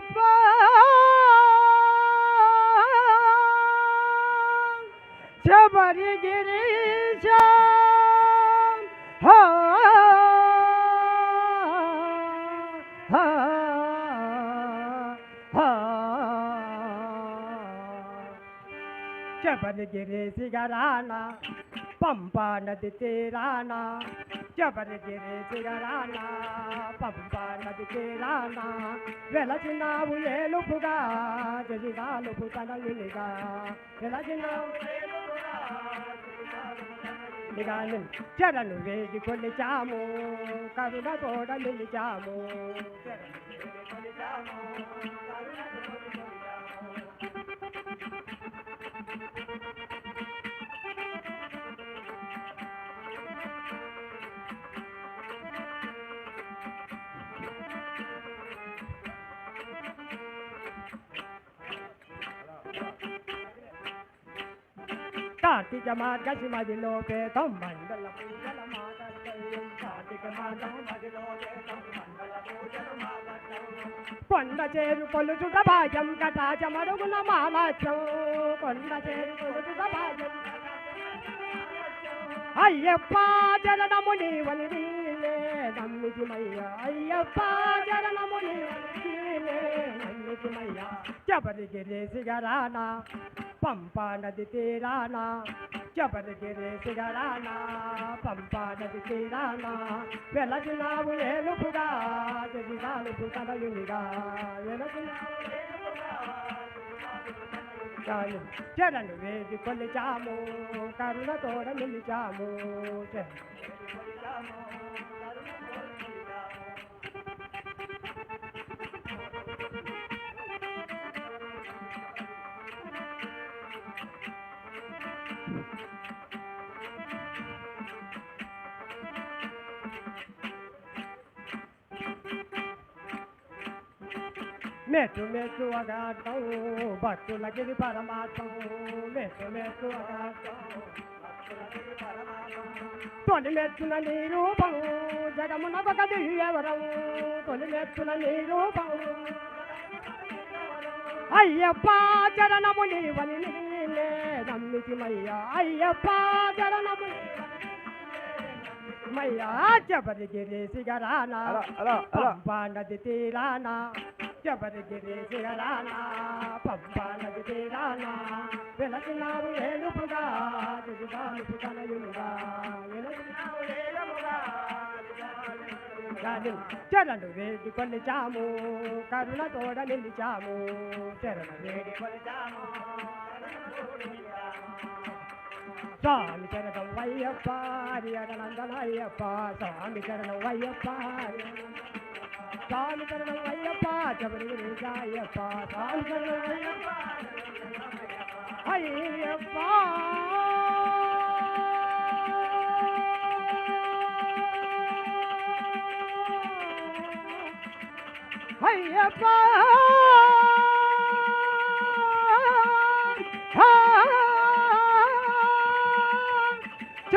रब्बा जबर गिरी हा हा हा। सिगराना पंपा नदी तेराना। తీరాన శబరిగిరి శిఖరాన పంపా నది తీరాన వెలసినావు ఏలుపుగా జజిగాలుపు తనయునిగా వెలచినావు నిగాను చరణు కొలిచాము కరుణ తోడ నిలిచాము. కొలిచాము, కరుణ తోడ నిలిచాము. కార్తీక మార్గశి మదిలో పేదం మండల పూజల కార్తీక మార్గం మదిలో పేదం మండల పూజల కొండ చేరు కొలుచుట భాగ్యం కటాచ మరుగున మాలాచ్యం కొండ చేరు కొలుచుట భాగ్యం అయ్యప్ప జననము నీవని నీలే అయ్యప్ప జననము నీవని నీలే శబరిగిరి పంపా నది తీరానా శబరిగిరి శిఖరాన పంపా నది తీరాన వెలసినావు ఏలుపుగా జగినాలుపు తనయునిగా వెలసినావు ఏలుపుగా వేది కొలిచాము కరుణ తోడ నిలిచాము చరణు మెట్టు మెట్టు అగాటం భక్తులకి పరమాత్మం మెట్టు మెట్టు తొలి మెచ్చున నీ రూపం ఒక దివ్యవరం. తొలి మెచ్చున నీ రూపం అయ్యప్ప చరణము నీవని నీలే నమ్మితిమయ్యా అయ్యప్ప చరణము. మయ్యా అలా పంపా నది తీరాన. జబరిగిరి శిఖరాన పంపా నది తీరాన. వెలసినావు ఏలుపుగా దిగుదాలుపు తనయులుగా వెలసినావు ఏలుపుగా గాలి చరణు వేడి కొలిచాము కరుణ తోడ నిలిచాము చరణు వేడి కొలిచాము స్వామి చరణం అయ్యప్ప హరిహరనందన అయ్యప్ప స్వామి చరణం అయ్యప్ప స్వామి చరణం అయ్యప్ప శబరి అయ్యప్ప స్వామి చరణం అయ్యప్ప అయ్యప్ప هيا پا ت